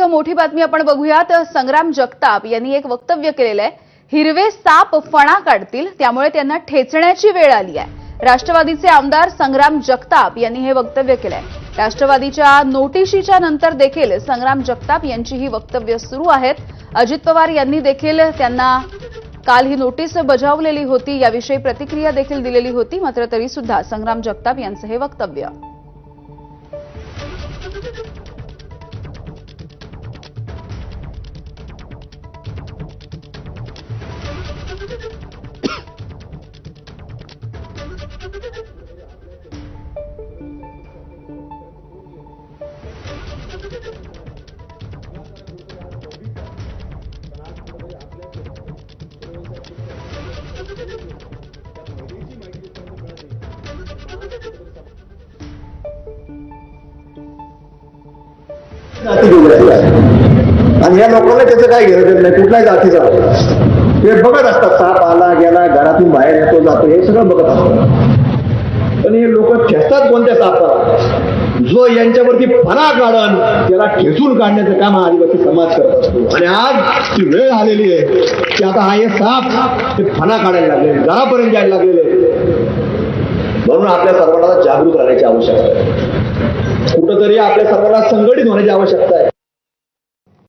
एक मोठी बातमी आपण बघूयात. संग्राम जगताप यांनी एक वक्तव्य केलेलं आहे. हिरवे साप फणा काढतील त्यामुळे त्यांना ठेचण्याची वेळ आली आहे. राष्ट्रवादीचे आमदार संग्राम जगताप यांनी हे वक्तव्य केलंय. राष्ट्रवादीच्या नोटिशीच्या नंतर देखील संग्राम जगताप यांची ही वक्तव्य सुरू आहेत. अजित पवार यांनी देखील त्यांना काल ही नोटीस बजावलेली होती याविषयी प्रतिक्रिया देखील दिलेली होती मात्र तरी सुद्धा संग्राम जगताप यांचं हे वक्तव्य. आणि या लोकांना त्याचं काय घेणं नाही? कुठल्याही जातीचा ते बघत असतात साप आला गेला घरातून बाहेर येतो जातो हे सगळं बघत असतात. पण हे लोक ठेचतात कोणत्या सापाला? जो यांच्यावरती फणा काढण त्याला ठेचून काढण्याचं काम हा आदिवासी समाज करत असतो. आणि आज ती वेळ आलेली आहे की आता हा हे साप ते फणा काढायला लागले घरापर्यंत जायला लागलेले आहे. म्हणून आपल्या सर्वांना जागृत राहण्याची आवश्यकता आहे. कुठंतरी आपल्या सर्वांना संघटित होण्याची आवश्यकता आहे.